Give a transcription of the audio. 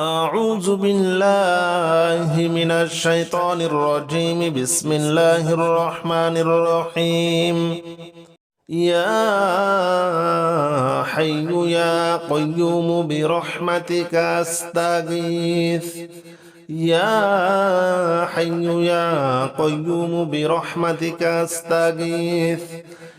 أعوذ بالله من الشيطان الرجيم. بسم الله الرحمن الرحيم. يا حي يا قيوم برحمتك أستغيث. يا حي يا قيوم برحمتك أستغيث.